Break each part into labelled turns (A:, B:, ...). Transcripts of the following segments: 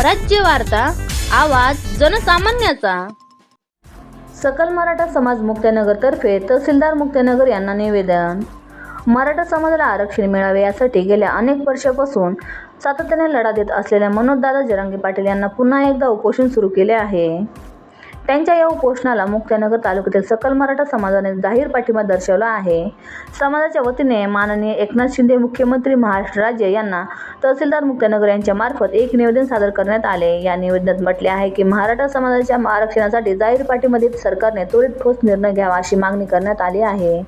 A: स्वराज्य वार्ता आवाज जनसामान्याचा. सकल मराठा समाज मुक्त्यानगरतर्फे तहसीलदार मुक्त्यानगर यांना निवेदन. मराठा समाजाला आरक्षण मिळावे यासाठी गेल्या अनेक वर्षापासून सातत्याने लढा देत असलेल्या मनोजदादा जरांगे पाटील यांना पुन्हा एकदा उपोषण सुरू केले आहे. त्यांच्या या उपोषणाला मुक्त्यानगर तालुक्यातील सकल मराठा समाजाने जाहीर पाठिंबा दर्शवला आहे. समाजाच्या वतीने माननीय एकनाथ शिंदे मुख्यमंत्री महाराष्ट्र राज्य यांना तहसीलदार मुक्त्यानगर यांच्या मार्फत एक निवेदन सादर करण्यात आले. या निवेदनात म्हटले आहे की मराठा समाजाच्या आरक्षणासाठी जाहीर पाठिंबा देत सरकारने त्वरित ठोस निर्णय घ्यावा अशी मागणी करण्यात आली आहे.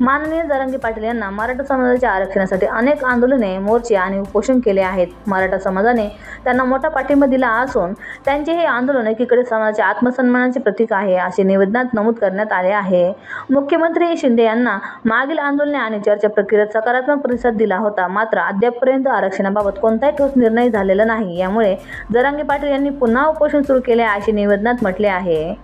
A: माननीय जरांगी पाटील यांना मराठा समाजाच्या आरक्षणासाठी अनेक आंदोलने मोर्चे आणि उपोषण केले आहेत. मराठा समाजाने त्यांना मोठा पाठिंबा दिला असून त्यांचे हे आंदोलन एकीकडे समाजाच्या आत्मसन्मानाचे प्रतीक आहे असे निवेदनात नमूद करण्यात आले आहे. मुख्यमंत्री शिंदे यांना मागील आंदोलने आणि चर्चा प्रक्रियेत सकारात्मक प्रतिसाद दिला होता. मात्र अद्यापपर्यंत आरक्षणाबाबत कोणताही ठोस निर्णय झालेला नाही. यामुळे जरांगी पाटील यांनी पुन्हा उपोषण सुरू केले आहे असे निवेदनात म्हटले आहे.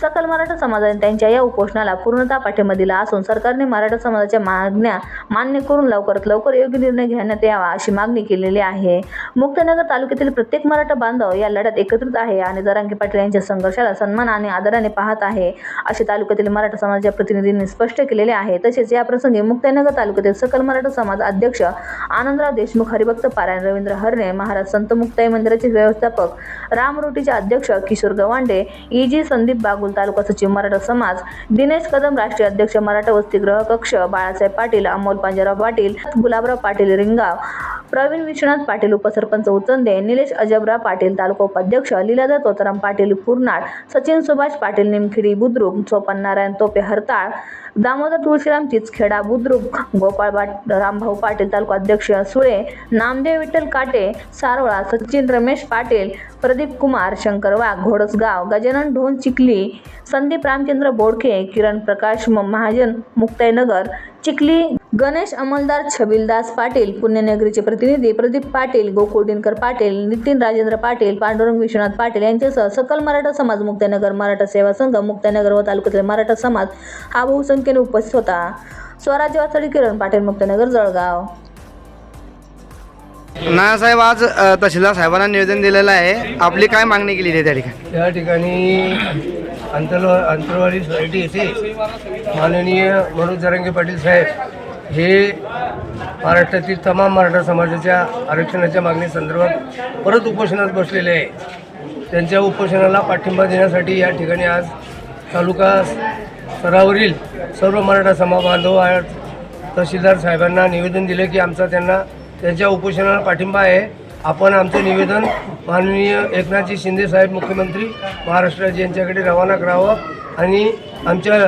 A: सकल मराठा समाजाने त्यांच्या या उपोषणाला पूर्णतः पाठिंबा दिला असून सरकारने मराठा समाजाच्या मागण्या मान्य करून लवकरात लवकर योग्य निर्णय घेण्यात यावा अशी मागणी केलेली आहे. मुक्तनगर तालुक्यातील प्रत्येक मराठा बांधव या लढ्यात एकत्रित आहे आणि जरांगी पाटील यांच्या संघर्षाला सन्मान आणि आदराने पाहत आहे. असे तालुक्यातील मराठा समाजाच्या प्रतिनिधींनी स्पष्ट केलेले आहे. तसेच याप्रसंगी मुक्तनगर तालुक्यातील सकल मराठा समाज अध्यक्ष आनंदराव देशमुख हरिभक्त पारायण रवींद्र हरणे महाराज संत मुक्ताई मंदिराचे व्यवस्थापक रामरोटीचे अध्यक्ष किशोर गवांडे ई जी संदीप बागुल तालुका सचिव मराठा समाज दिनेश कदम राष्ट्रीय अध्यक्ष मराठा वसतिगृह कक्ष बाळासाहेब पाटील अमोल पांजराव पाटील गुलाबराव पाटील रिंगाव प्रवीण विश्वनाथ पाटील उपसरपंच उचंदे निलेश अजबराव पाटील तालुका उपाध्यक्ष लीलाधर तोताराम पाटील पूर्णाड सचिन सुभाष पाटील निमखिडी बुद्रुक चोपन नारायण तोपे हरताळ दामोदर तुळशीराम चिचखेडा बुद्रुक गोपाळ बाट रामभाऊ पाटील तालुका अध्यक्ष सुळे नामदेव विठ्ठल काटे सारोळा सचिन रमेश पाटील प्रदीप कुमार शंकर वाघ घोडसगाव गजानन ढोन चिखली संदीप रामचंद्र बोडखे किरण प्रकाश म- महाजन मुक्ताईनगर चिखली गणेश अंमलदार छबिलदास पाटील पुण्यनगरीचे प्रतिनिधी प्रदीप पाटील गोकुळ दिनकर पाटील नितीन राजेंद्र पाटील पांडुरंग विश्वनाथ पाटील यांच्यासह सकल मराठा समाज मुक्ताईनगर मराठा सेवा संघ मुक्ताईनगर व तालुक्यातील मराठा समाज हा बहुसंख्येने उपस्थित होता. स्वराज्यवासाठी किरण पाटील मुक्ताईनगर जळगाव.
B: नानासाहेब आज अ, तहसीलदार साहेबांना निवेदन दिलेलं आहे. आपली काय मागणी केली आहे त्या ठिकाणी?
C: या ठिकाणी अंतरवा अंतरवाडी सोसायटी येथे माननीय मनोज जरंगे पाटील साहेब हे महाराष्ट्रातील तमाम मराठा समाजाच्या आरक्षणाच्या मागणीसंदर्भात परत उपोषणात बसलेले आहे. त्यांच्या उपोषणाला पाठिंबा देण्यासाठी या ठिकाणी आज तालुका स्तरावरील सर्व मराठा समाज बांधव तहसीलदार साहेबांना निवेदन दिले की आमचा त्यांना त्यांच्या उपोषणाला पाठिंबा आहे. आपण आमचं निवेदन माननीय एकनाथजी शिंदे साहेब मुख्यमंत्री महाराष्ट्र राज्य यांच्याकडे रवाना करावं आणि आमच्या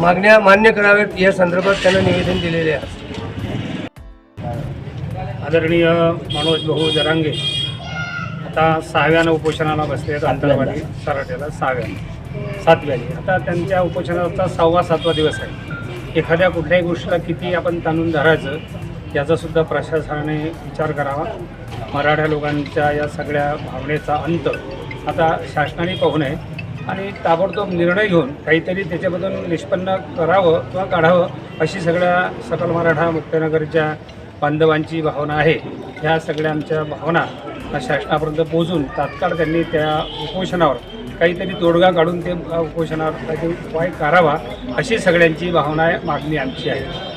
C: मागण्या मान्य कराव्यात या संदर्भात त्यांना निवेदन दिलेले आहे.
D: आदरणीय मनोज भाऊ जरांगे आता सहाव्यानं उपोषणाला बसले आहेत अंतरवाडी सराट्याला सहाव्यानं सातव्याने. आता त्यांच्या उपोषणाचा सहावा सातवा दिवस आहे. एखाद्या कुठल्याही गोष्टीला किती आपण ताणून धरायचं याचासुद्धा प्रशासनाने विचार करावा. मराठा लोकांच्या या सगळ्या भावनेचा अंत आता शासनाने पाहू नये आणि ताबडतोब निर्णय घेऊन काहीतरी त्याच्याबद्दल निष्पन्न करावं किंवा काढावं अशी सगळ्या सकल मराठा मुक्तनगरच्या बांधवांची भावना आहे. ह्या सगळ्या आमच्या भावना शासनापर्यंत पोहोचून तात्काळ त्यांनी त्या उपोषणावर काहीतरी तोडगा काढून ते उपोषणावर काहीतरी उपाय करावा अशी सगळ्यांची भावना मागणी आमची आहे.